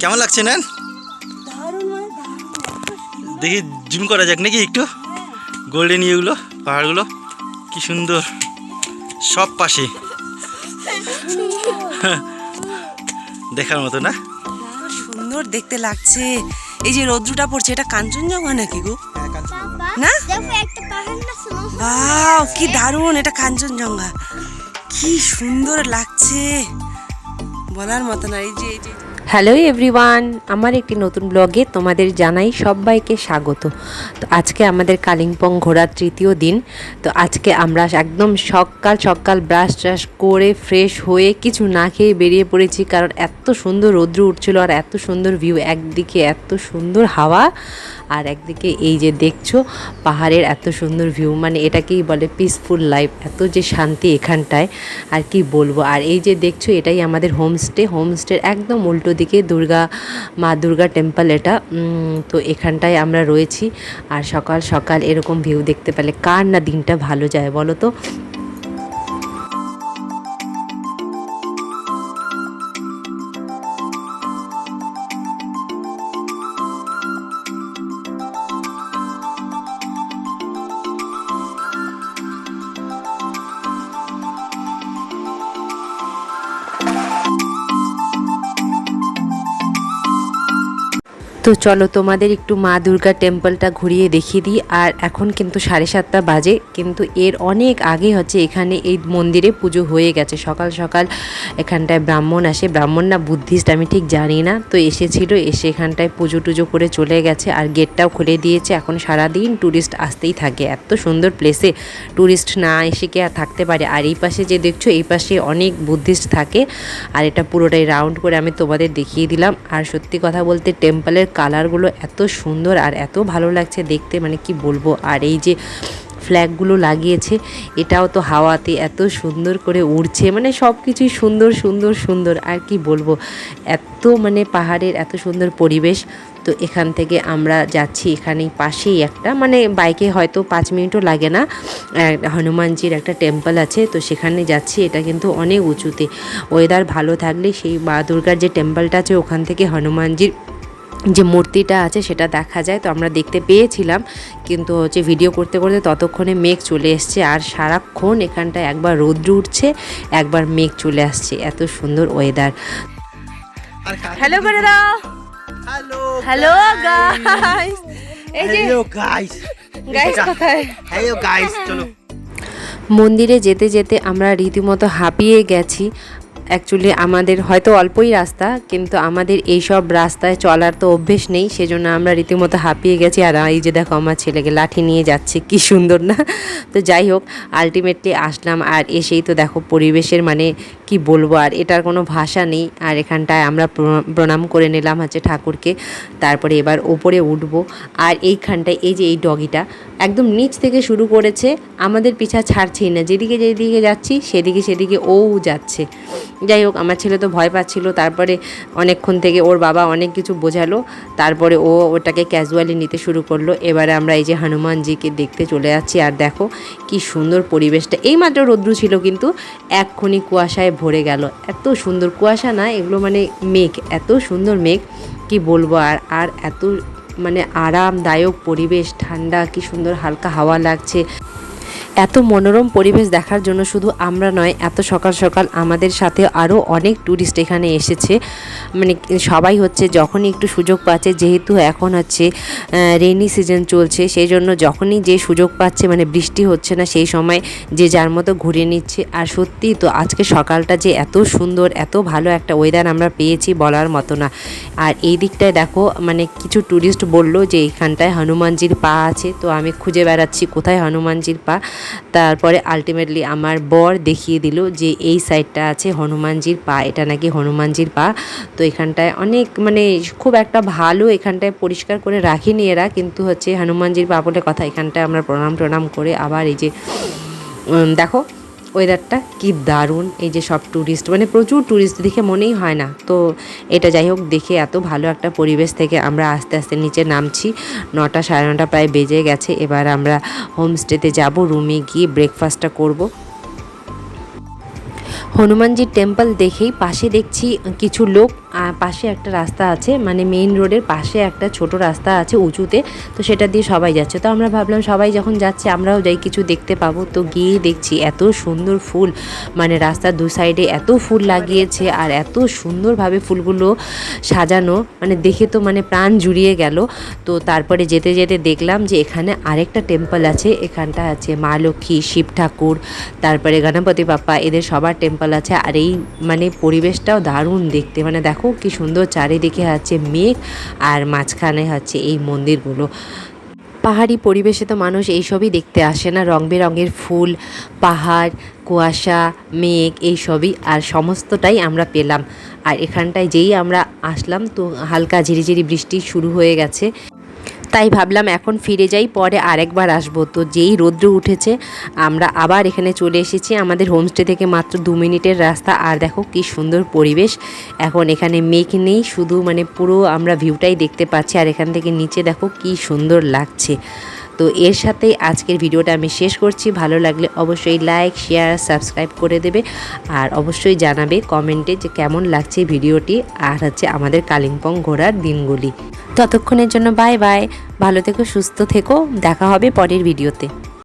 কেমন লাগছে নেন? দেখি জুম করা যাক নাকি একটু। গোল্ডেন ইয়েগুলো পাহাড়গুলো কি সুন্দর। সব পাশে। দেখার মতো না? সুন্দর দেখতে লাগছে। এই যে রৌদ্রটা পড়ছে এটা কাঞ্চনজঙ্ঘা নাকি গো? না? দেখো একটা পাহাড় না বাও কি দারুণ এটা কাঞ্চনজঙ্ঘা। কি সুন্দর লাগছে। বলার মতো না এই যে এই যে। হ্যালো এভরিওয়ান, আমার একটি নতুন ব্লগে তোমাদের জানাই সবাইকে স্বাগত। তো আজকে আমাদের কালিম্পং ঘোরার তৃতীয় দিন। তো আজকে আমরা একদম সকাল সকাল ব্রাশ ট্রাশ করে ফ্রেশ হয়ে কিছু না খেয়ে বেরিয়ে পড়েছি কারণ এত সুন্দর রৌদ্র উঠছিল আর এত সুন্দর ভিউ একদিকে এত সুন্দর হাওয়া আর একদিকে এই যে দেখছ পাহাড়ের এত সুন্দর ভিউ মানে এটাকেই বলে পিসফুল লাইফ এত যে শান্তি এখানটায়, আর কি বলব? আর এই যে দেখছ এটাই আমাদের হোমস্টে হোমস্টের একদম উল্টো দিকে দুর্গা, মা দুর্গা টেম্পল এটা। তো এখানটায় আমরা রয়েছি। আর সকাল সকাল এরকম ভিউ দেখতে পেলে কার না দিনটা ভালো যায় বলো তো? তো চলো তোমাদের একটু মা দুর্গা টেম্পলটা ঘুরিয়ে দেখিয়ে দিই। আর এখন কিন্তু সাড়ে সাতটা বাজে, কিন্তু এর অনেক আগে হচ্ছে এখানে এই মন্দিরে পুজো হয়ে গেছে। সকাল সকাল এখানটায় ব্রাহ্মণ আসে। ব্রাহ্মণ না বুদ্ধিস্ট, আমি ঠিক জানি না। তো এসেছিল, এসে এখানটায় পুজো টুজো করে চলে গেছে আর গেটটাও খুলে দিয়েছে। এখন সারাদিন ট্যুরিস্ট আসতেই থাকে। এত সুন্দর প্লেসে ট্যুরিস্ট না এসে কি আর থাকতে পারে? আর এই পাশে যে দেখছ, এই পাশে অনেক বুদ্ধিস্ট থাকে। আর এটা পুরোটাই রাউন্ড করে আমি তোমাদের দেখিয়ে দিলাম। আর সত্যি কথা বলতে টেম্পলের কালারগুলো এত সুন্দর আর এত ভালো লাগছে দেখতে মানে কি বলব? আর এই যে ফ্ল্যাগগুলো লাগিয়েছে, এটাও তো হাওয়াতে এত সুন্দর করে উড়ছে মানে সব কিছুই সুন্দর সুন্দর সুন্দর। আর কি বলব? এত মানে পাহাড়ের এত সুন্দর পরিবেশ। তো এখান থেকে আমরা যাচ্ছি, এখানেই পাশেই একটা মানে বাইকে হয়তো পাঁচ মিনিটও লাগে না। হনুমানজির একটা টেম্পল আছে, তো সেখানে যাচ্ছি, এটা কিন্তু অনেক উঁচুতে। ওয়েদার ভালো থাকলে সেই মা দুর্গার যে টেম্পলটা আছে, ওখান থেকে হনুমানজির যে মূর্তিটা আছে সেটা দেখা যায় তো আমরা দেখতে পেয়েছিলাম। কিন্তু হচ্ছে ভিডিও করতে করতে ততক্ষণে মেঘ চলে এসছে আর সারাক্ষণ এখানটায় একবার রৌদ্র উঠছে একবার মেঘ চলে আসছে। এত সুন্দর ওয়েদার হ্যালো করে দাও হ্যালো হ্যালো গাইস এই যে হ্যালো গাইস গাইস কোথায়? হ্যালো গাইস চলো। মন্দিরে যেতে যেতে আমরা রীতিমতো হাঁপিয়ে গেছি। অ্যাকচুয়ালি আমাদের হয়তো অল্পই রাস্তা, কিন্তু আমাদের এই সব রাস্তায় চলার তো অভ্যেস নেই, সেজন্য আমরা রীতিমতো হাঁপিয়ে গেছি। আর এই যে দেখো, আমার ছেলেকে লাঠি নিয়ে যাচ্ছে, কি সুন্দর না? তো যাই হোক আলটিমেটলি আসলাম। আর এসেই তো দেখো, পরিবেশের মানে কি বলব, আর এটার কোনো ভাষা নেই। আর এখানটায় আমরা প্র- প্রণাম করে নিলাম হচ্ছে ঠাকুরকে। তারপরে এবার ওপরে উঠব। আর এইখানটায় এই যে এই ডগিটা, একদম নিচ থেকে শুরু করেছে, আমাদের পিছা ছাড়ছেই না। যেদিকে যেদিকে যাচ্ছি, সেদিকে সেদিকে ও যাচ্ছে। যাই হোক, আমার ছেলে তো ভয় পাচ্ছিল। তারপরে অনেকক্ষণ থেকে ওর বাবা অনেক কিছু বোঝালো। তারপরে ও ওটাকে ক্যাজুয়ালি নিতে শুরু করল। এবারে আমরা এই যে হনুমানজিকে দেখতে চলে যাচ্ছি। আর দেখো কি সুন্দর পরিবেশটা। এইমাত্র রৌদ্র ছিল কিন্তু এক্ষুনি কুয়াশায় ভরে গেল। এত সুন্দর কুয়াশা না, এগুলো মানে মেঘ। এত সুন্দর মেঘ, কি বলব? আর আর এত মানে আরামদায়ক পরিবেশ। ঠান্ডা, কি সুন্দর হালকা হাওয়া লাগছে। এত মনোরম পরিবেশ দেখার জন্য শুধু আমরা নয়, এত সকাল সকাল আমাদের সাথে আরও অনেক ট্যুরিস্ট এখানে এসেছে। মানে সবাই হচ্ছে যখনই একটু সুযোগ পাচ্ছে, যেহেতু এখন হচ্ছে রেনি সিজন চলছে সেই জন্য যখনই যে সুযোগ পাচ্ছে মানে বৃষ্টি হচ্ছে না, সেই সময় যে যার মতো ঘুরে নিচ্ছে। আর সত্যিই তো আজকে সকালটা যে এত সুন্দর, এত ভালো একটা ওয়েদার আমরা পেয়েছি বলার মতো না। আর এই দিকটায় দেখো মানে কিছু ট্যুরিস্ট বলল যে এইখানটায় হনুমানজির পা আছে, তো আমি খুঁজে বেড়াচ্ছি কোথায় হনুমানজির পা। তারপরে আলটিমেটলি আমার বর দেখিয়ে দিল যে এই সাইডটা আছে হনুমানজির পা, এটা নাকি হনুমানজির পা। তো এখানটায় অনেক মানে খুব একটা ভালো এখানটায় পরিষ্কার করে রাখিনি এরা, কিন্তু হচ্ছে হনুমানজির পা বলে কথা। এখানটায় আমরা প্রণাম প্রণাম করে আবার এই যে দেখো ওয়েদারটা কি দারুণ, এই যে সব ট্যুরিস্ট মানে প্রচুর ট্যুরিস্ট দেখে মনেই হয় না। তো এটা যাই হোক, দেখে এত ভালো একটা পরিবেশ থেকে আমরা আস্তে আস্তে নিচে নামছি। নটা সাড়ে নটা প্রায় বেজে গেছে, এবার আমরা হোমস্টেতে যাব রুমে গিয়ে ব্রেকফাস্টটা করব। হনুমানজির টেম্পল দেখেই পাশে দেখছি কিছু লোক পাশে একটা রাস্তা আছে মানে মেইন রোডের পাশে একটা ছোট রাস্তা আছে উঁচুতে, তো সেটা দিয়ে সবাই যাচ্ছে। তো আমরা ভাবলাম সবাই যখন যাচ্ছে, আমরাও যাই, কিছু দেখতে পাবো। তো গিয়ে দেখছি এত সুন্দর ফুল মানে রাস্তার দু সাইডে এত ফুল লাগিয়েছে আর এত সুন্দরভাবে ফুলগুলো সাজানো মানে দেখে তো মানে প্রাণ জুড়িয়ে গেল। তো তারপরে যেতে যেতে দেখলাম যে এখানে আরেকটা টেম্পল আছে, এখানটা আছে মা লক্ষ্মী, শিব ঠাকুর, তারপরে গণপতি বাপ্পা, এদের সবার টেম্পল আছে। আর এই মানে পরিবেশটাও দারুণ দেখতে মানে দেখো কি সুন্দর চারিদিকে আছে মেঘ আর মাঝখানে হচ্ছে এই মন্দিরগুলো। পাহাড়ি পরিবেশে তো মানুষ এইসবই দেখতে আসে না। রং বেরঙের ফুল, পাহাড়, কুয়াশা, মেঘ, এইসবই আর সমস্তটাই আমরা পেলাম। আর এখানটায় যেই আমরা আসলাম তো হালকা ঝিরিঝিরি বৃষ্টি শুরু হয়ে গেছে। তাই ভাবলাম এখন ফিরে যাই, পরে আরেকবার আসব। তো যেই রৌদ্র উঠেছে, আমরা আবার এখানে চলে এসেছি। আমাদের হোমস্টে থেকে মাত্র দু মিনিটের রাস্তা। আর দেখো কি সুন্দর পরিবেশ। এখন এখানে মেঘ নেই, শুধু মানে পুরো আমরা ভিউটাই দেখতে পাচ্ছি। আর এখান থেকে নিচে দেখো কি সুন্দর লাগছে। তো এর সাথেই আজকের ভিডিওটা আমি শেষ করছি। ভালো লাগলে অবশ্যই লাইক শেয়ার সাবস্ক্রাইব করে দেবে আর অবশ্যই জানাবে কমেন্টে যে কেমন লাগছে ভিডিওটি আর হচ্ছে আমাদের কালিম্পং ঘোরার দিনগুলি। ততক্ষণের জন্য বাই বাই ভালো থেকো, সুস্থ থেকো। দেখা হবে পরের ভিডিওতে।